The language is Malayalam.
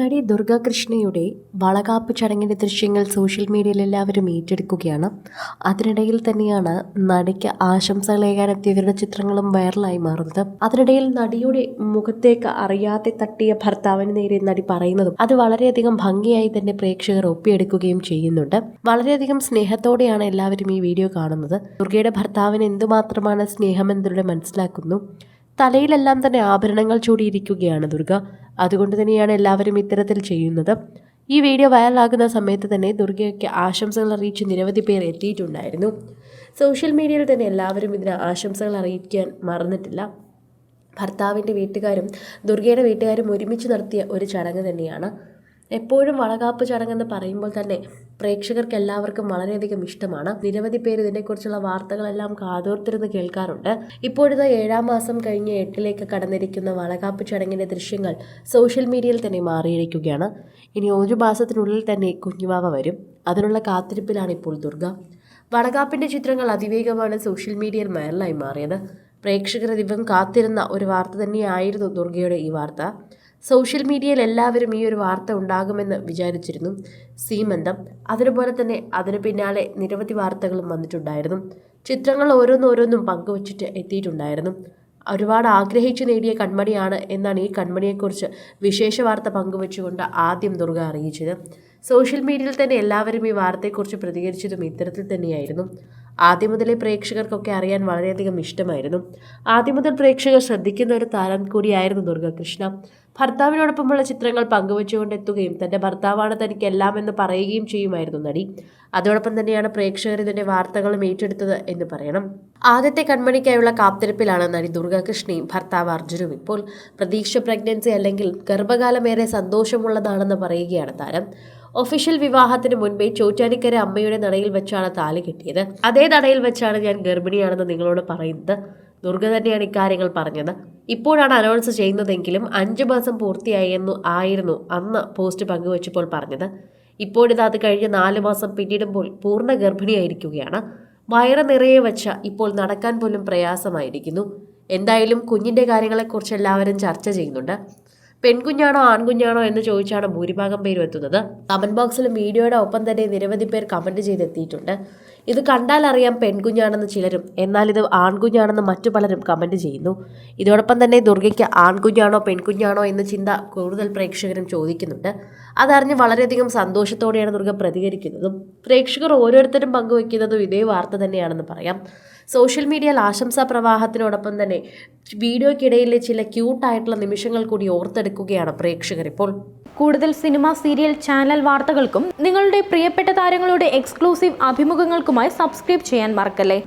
നടി ദുർഗാകൃഷ്ണയുടെ വളകാപ്പ് ചടങ്ങിന്റെ ദൃശ്യങ്ങൾ സോഷ്യൽ മീഡിയയിൽ എല്ലാവരും ഏറ്റെടുക്കുകയാണ്. അതിനിടയിൽ തന്നെയാണ് നടിക്ക് ആശംസകളേകാനെത്തിയവരുടെ ചിത്രങ്ങളും വൈറലായി മാറുന്നത്. അതിനിടയിൽ നടിയുടെ മുഖത്തേക്ക് അറിയാതെ തട്ടിയ ഭർത്താവിന് നേരെ നടി പറയുന്നതും അത് വളരെയധികം ഭംഗിയായി തന്നെ പ്രേക്ഷകർ ഒപ്പിയെടുക്കുകയും ചെയ്യുന്നുണ്ട്. വളരെയധികം സ്നേഹത്തോടെയാണ് എല്ലാവരും ഈ വീഡിയോ കാണുന്നത്. ദുർഗയുടെ ഭർത്താവിന് എന്തുമാത്രമാണ് സ്നേഹമെന്നതിലൂടെ മനസ്സിലാക്കുന്നു. തലയിലെല്ലാം തന്നെ ആഭരണങ്ങൾ ചൂടിയിരിക്കുകയാണ് ദുർഗ. അതുകൊണ്ട് തന്നെയാണ് എല്ലാവരും ഇത്തരത്തിൽ ചെയ്യുന്നത്. ഈ വീഡിയോ വൈറലാകുന്ന സമയത്ത് തന്നെ ദുർഗയ്ക്ക് ആശംസകൾ അറിയിച്ച് നിരവധി പേർ എത്തിയിട്ടുണ്ടായിരുന്നു. സോഷ്യൽ മീഡിയയിൽ തന്നെ എല്ലാവരും ഇതിന് ആശംസകൾ അറിയിക്കാൻ മറന്നിട്ടില്ല. ഭർത്താവിന്റെ വീട്ടുകാരും ദുർഗയുടെ വീട്ടുകാരും ഒരുമിച്ച് നടത്തിയ ഒരു ചടങ്ങ് തന്നെയാണ്. എപ്പോഴും വളകാപ്പ് ചടങ്ങെന്ന് പറയുമ്പോൾ തന്നെ പ്രേക്ഷകർക്ക് എല്ലാവർക്കും വളരെയധികം ഇഷ്ടമാണ്. നിരവധി പേര് ഇതിനെക്കുറിച്ചുള്ള വാർത്തകളെല്ലാം കാതോർത്തിരുന്ന് കേൾക്കാറുണ്ട്. ഇപ്പോഴത്തെ ഏഴാം മാസം കഴിഞ്ഞ് എട്ടിലേക്ക് കടന്നിരിക്കുന്ന വളകാപ്പ് ചടങ്ങിന്റെ ദൃശ്യങ്ങൾ സോഷ്യൽ മീഡിയയിൽ തന്നെ മാറിയിരിക്കുകയാണ്. ഇനി ഒരു മാസത്തിനുള്ളിൽ തന്നെ കുഞ്ഞുവാവ വരും. അതിനുള്ള കാത്തിരിപ്പിലാണ് ഇപ്പോൾ ദുർഗ. വടകാപ്പിന്റെ ചിത്രങ്ങൾ അതിവേഗമാണ് സോഷ്യൽ മീഡിയയിൽ വൈറലായി മാറിയത്. പ്രേക്ഷകർ ദിവം കാത്തിരുന്ന ഒരു വാർത്ത തന്നെയായിരുന്നു ദുർഗയുടെ ഈ വാർത്ത. സോഷ്യൽ മീഡിയയിൽ എല്ലാവരും ഈ ഒരു വാർത്ത ഉണ്ടാകുമെന്ന് വിചാരിച്ചിരുന്നു സീമന്തം. അതുപോലെ തന്നെ അതിന് പിന്നാലെ നിരവധി വാർത്തകളും വന്നിട്ടുണ്ടായിരുന്നു. ചിത്രങ്ങൾ ഓരോന്നോരോന്നും പങ്കുവച്ചിട്ട് എത്തിയിട്ടുണ്ടായിരുന്നു. ഒരുപാട് ആഗ്രഹിച്ചു നേടിയ കൺമണിയാണ് എന്നാണ് ഈ കൺമണിയെക്കുറിച്ച് വിശേഷ വാർത്ത പങ്കുവച്ചുകൊണ്ട് ആദ്യം ദുർഗ അറിയിച്ചത്. സോഷ്യൽ മീഡിയയിൽ തന്നെ എല്ലാവരും ഈ വാർത്തയെക്കുറിച്ച് പ്രതികരിച്ചതും ഇത്തരത്തിൽ തന്നെയായിരുന്നു. ആദ്യം മുതലേ പ്രേക്ഷകർക്കൊക്കെ അറിയാൻ വളരെയധികം ഇഷ്ടമായിരുന്നു. ആദ്യം മുതൽ പ്രേക്ഷകർ ശ്രദ്ധിക്കുന്ന ഒരു താരം കൂടിയായിരുന്നു ദുർഗകൃഷ്ണ. ഭർത്താവിനോടൊപ്പമുള്ള ചിത്രങ്ങൾ പങ്കുവച്ചുകൊണ്ട് എത്തുകയും തന്റെ ഭർത്താവാണ് തനിക്ക് എല്ലാം എന്ന് പറയുകയും ചെയ്യുമായിരുന്നു നടി. അതോടൊപ്പം തന്നെയാണ് പ്രേക്ഷകർ ഇതിന്റെ വാർത്തകളും ഏറ്റെടുത്തത് എന്ന് പറയണം. ആദ്യത്തെ കൺമണിക്കായുള്ള കാത്തിരിപ്പിലാണ് നടി ദുർഗാകൃഷ്ണയും ഭർത്താവ് അർജുനും ഇപ്പോൾ. പ്രതീക്ഷ പ്രഗ്നൻസി അല്ലെങ്കിൽ ഗർഭകാലമേറെ സന്തോഷമുള്ളതാണെന്ന് പറയുകയാണ് താരം. ഒഫീഷ്യൽ വിവാഹത്തിന് മുൻപേ ചോറ്റാനിക്കര അമ്മയുടെ നടയിൽ വെച്ചാണ് താലി കിട്ടിയത്. അതേ നടയിൽ വെച്ചാണ് ഞാൻ ഗർഭിണിയാണെന്ന് നിങ്ങളോട് പറയുന്നത്. ദുർഗ തന്നെയാണ് ഇക്കാര്യങ്ങൾ പറഞ്ഞത്. ഇപ്പോഴാണ് അനൗൺസ് ചെയ്യുന്നതെങ്കിലും അഞ്ചു മാസം പൂർത്തിയായെന്നു ആയിരുന്നു അന്ന് പോസ്റ്റ് പങ്കുവച്ചപ്പോൾ പറഞ്ഞത്. ഇപ്പോഴിത് അത് കഴിഞ്ഞ് നാല് മാസം പിന്നിടുമ്പോൾ പൂർണ ഗർഭിണിയായിരിക്കുകയാണ്. വയറ് നിറയെ വച്ച ഇപ്പോൾ നടക്കാൻ പോലും പ്രയാസമായിരിക്കുന്നു. എന്തായാലും കുഞ്ഞിന്റെ കാര്യങ്ങളെക്കുറിച്ച് എല്ലാവരും ചർച്ച ചെയ്യുന്നുണ്ട്. പെൺകുഞ്ഞാണോ ആൺകുഞ്ഞാണോ എന്ന് ചോദിച്ചാണ് ഭൂരിഭാഗം പേരും എത്തുന്നത്. കമന്റ് ബോക്സിലും വീഡിയോയുടെ ഒപ്പം തന്നെ നിരവധി പേർ കമന്റ് ചെയ്തെത്തിയിട്ടുണ്ട്. ഇത് കണ്ടാൽ അറിയാം പെൺകുഞ്ഞാണെന്ന് ചിലരും എന്നാൽ ഇത് ആൺകുഞ്ഞാണെന്ന് മറ്റു പലരും കമന്റ് ചെയ്യുന്നു. ഇതോടൊപ്പം തന്നെ ദുർഗയ്ക്ക് ആൺകുഞ്ഞാണോ പെൺകുഞ്ഞാണോ എന്ന ചിന്ത കൂടുതൽ പ്രേക്ഷകരും ചോദിക്കുന്നുണ്ട്. അതറിഞ്ഞ് വളരെയധികം സന്തോഷത്തോടെയാണ് ദുർഗ പ്രതികരിക്കുന്നതും. പ്രേക്ഷകർ ഓരോരുത്തരും പങ്കുവയ്ക്കുന്നതും ഇതേ വാർത്ത തന്നെയാണെന്ന് പറയാം. സോഷ്യൽ മീഡിയയിൽ ആശംസാ പ്രവാഹത്തിനോടൊപ്പം തന്നെ വീഡിയോയ്ക്കിടയിലെ ചില ക്യൂട്ടായിട്ടുള്ള നിമിഷങ്ങൾ കൂടി ഓർത്തെടുക്കുകയാണ് പ്രേക്ഷകർ ഇപ്പോൾ. കൂടുതൽ സിനിമ സീരിയൽ ചാനൽ വാർത്തകൾക്കും നിങ്ങളുടെ പ്രിയപ്പെട്ട താരങ്ങളുടെ എക്സ്ക്ലൂസീവ് അഭിമുഖങ്ങൾക്കുമായി സബ്സ്ക്രൈബ് ചെയ്യാൻ മറക്കല്ലേ?